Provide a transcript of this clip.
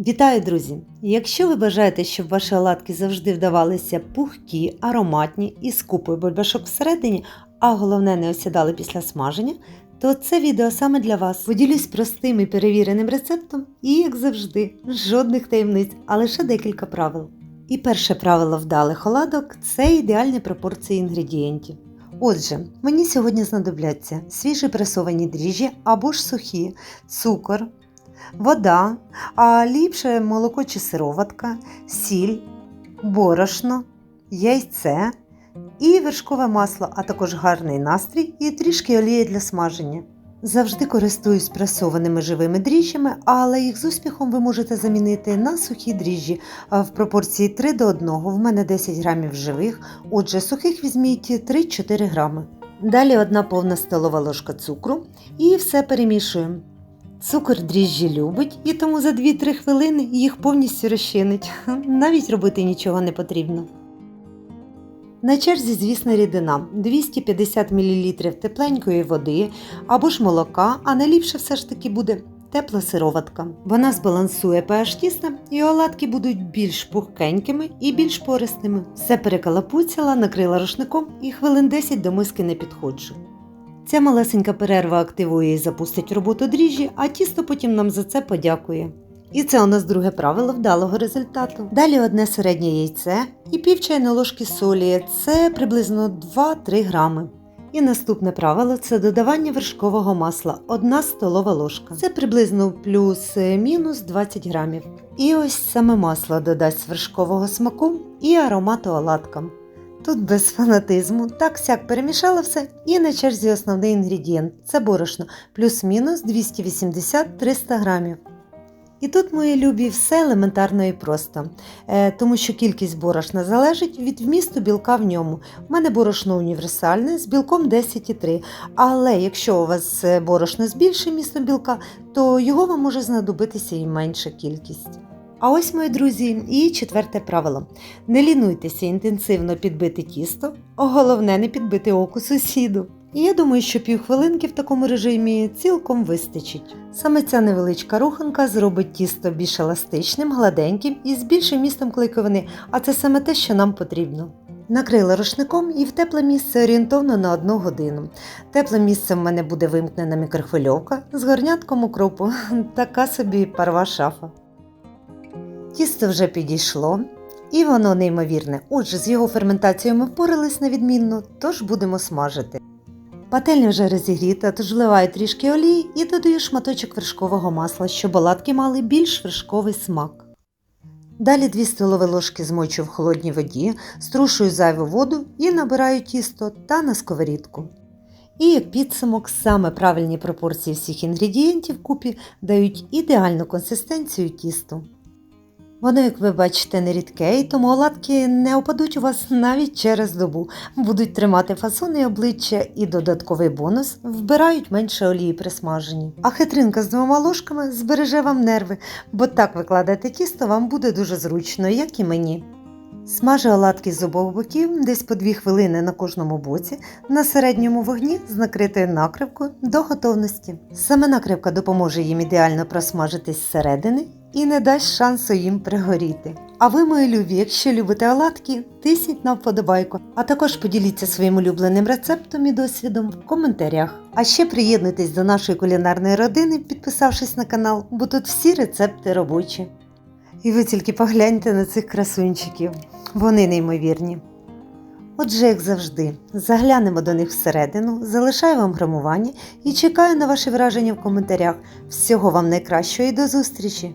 Вітаю, друзі! Якщо ви бажаєте, щоб ваші оладки завжди вдавалися пухкі, ароматні і з купою бульбашок всередині, а головне не осідали після смаження, то це відео саме для вас. Поділюсь простим і перевіреним рецептом і, як завжди, жодних таємниць, а лише декілька правил. І перше правило вдалих оладок це ідеальні пропорції інгредієнтів. Отже, мені сьогодні знадобляться свіжі пресовані дріжджі або ж сухі, цукор, вода, а ліпше молоко чи сироватка, сіль, борошно, яйце і вершкове масло, а також гарний настрій і трішки олії для смаження. Завжди користуюсь пресованими живими дріжджами, але їх з успіхом ви можете замінити на сухі дріжджі в пропорції 3 до 1. В мене 10 грамів живих, отже, сухих візьміть 3-4 грами. Далі одна повна столова ложка цукру і все перемішуємо. Цукор дріжджі любить, і тому за 2-3 хвилини їх повністю розчинить. Навіть робити нічого не потрібно. На черзі, звісно, рідина 250 мл тепленької води або ж молока, а найліпше все ж таки буде тепла сироватка. Вона збалансує pH тіста і оладки будуть більш пухкенькими і більш пористими. Все перекалапуцяла, накрила рушником і хвилин 10 до миски не підходжу. Ця малесенька перерва активує і запустить роботу дріжджі, а тісто потім нам за це подякує. І це у нас друге правило вдалого результату. Далі одне середнє яйце і пів чайної ложки солі це приблизно 2-3 грами. І наступне правило це додавання вершкового масла 1 столова ложка. Це приблизно плюс-мінус 20 грамів. І ось саме масло додасть вершкового смаку і аромату оладкам. Тут без фанатизму, так сяк перемішала все і на черзі основний інгредієнт це борошно плюс-мінус 280-300 грамів. І тут, мої любі, все елементарно і просто, е, тому що кількість борошна залежить від вмісту білка в ньому. У мене борошно універсальне з білком 10,3, але якщо у вас е, борошно з більшим містом білка, то його вам може знадобитися і менша кількість. А ось, мої друзі, і четверте правило: не лінуйтеся інтенсивно підбити тісто, а головне не підбити оку сусіду. І я думаю, що півхвилинки в такому режимі цілком вистачить. Саме ця невеличка руханка зробить тісто більш еластичним, гладеньким і з більшим містом клейковини, а це саме те, що нам потрібно. Накрила рушником і в тепле місце орієнтовно на одну годину. Тепле місце в мене буде вимкнена мікрохвильовка з горнятком укропу, така собі парова шафа. Тісто вже підійшло, і воно неймовірне. Отже, з його ферментацією ми впорались на відмінно, тож будемо смажити. Пательня вже розігріта, тож вливаю трішки олії і додаю шматочок вершкового масла, щоб оладки мали більш вершковий смак. Далі 2 столові ложки змочу в холодній воді, струшую зайву воду і набираю тісто та на сковорідку. І як підсумок, саме правильні пропорції всіх інгредієнтів купі дають ідеальну консистенцію тісту. Воно, як ви бачите, не рідке, і тому оладки не опадуть у вас навіть через добу, будуть тримати фасон і обличчя, і додатковий бонус вбирають менше олії при смаженні. А хитринка з двома ложками збереже вам нерви, бо так викладати тісто вам буде дуже зручно, як і мені. Смажу оладки з обох боків десь по 2 хвилини на кожному боці на середньому вогні з накритою накривкою до готовності. Саме накривка допоможе їм ідеально просмажитись зсередини і не дасть шансу їм пригоріти. А ви, мої любі, якщо любите оладки, тисніть на вподобайку, а також поділіться своїм улюбленим рецептом і досвідом в коментарях. А ще приєднуйтесь до нашої кулінарної родини, підписавшись на канал, бо тут всі рецепти робочі. І ви тільки погляньте на цих красунчиків, вони неймовірні. Отже, як завжди, заглянемо до них всередину, залишаю вам грамування і чекаю на ваші враження в коментарях. Всього вам найкращого і до зустрічі!